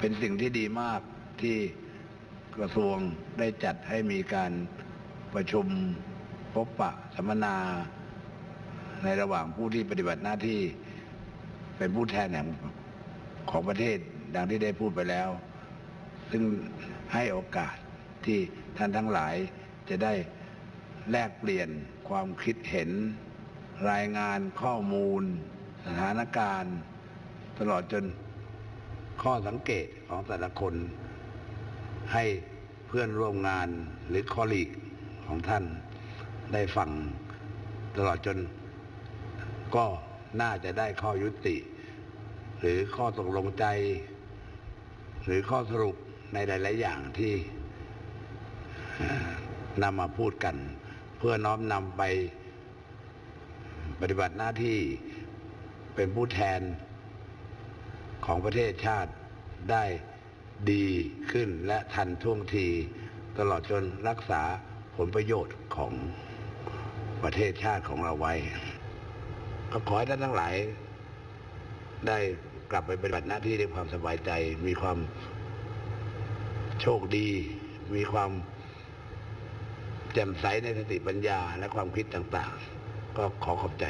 เป็นสิ่งที่ดีมากที่กระทรวงได้จัดให้มีการประชุมพบปะสัมมนาในระหว่างผู้ที่ปฏิบัติหน้าที่เป็นผู้แทนแห่งของประเทศดังที่ได้พูดไปแล้ว ซึ่งให้โอกาสที่ท่านทั้งหลายจะได้แลกเปลี่ยนความคิดเห็น รายงานข้อมูล สถานการณ์ ตลอดจน ข้อสังเกตของแต่ละคน ให้เพื่อนร่วมงานหรือคอลีกของท่านได้ฟังตลอดจนก็น่าจะได้ข้อยุติ หรือข้อตกลงใจ หรือข้อสรุปในหลาย ๆ อย่างที่นำมาพูดกัน เพื่อน้อมนำไปปฏิบัติหน้าที่เป็นผู้แทน ของประเทศชาติได้ดีขึ้นและทันท่วงที ตลอดจนรักษาผลประโยชน์ของประเทศชาติของเราไว้ ก็ขอให้ท่านทั้งหลาย ได้กลับไปปฏิบัติหน้าที่ด้วยความสบายใจ มีความโชคดี มีความแจ่มใสในสติปัญญาและความคิดต่าง ๆ ก็ขอขอบใจ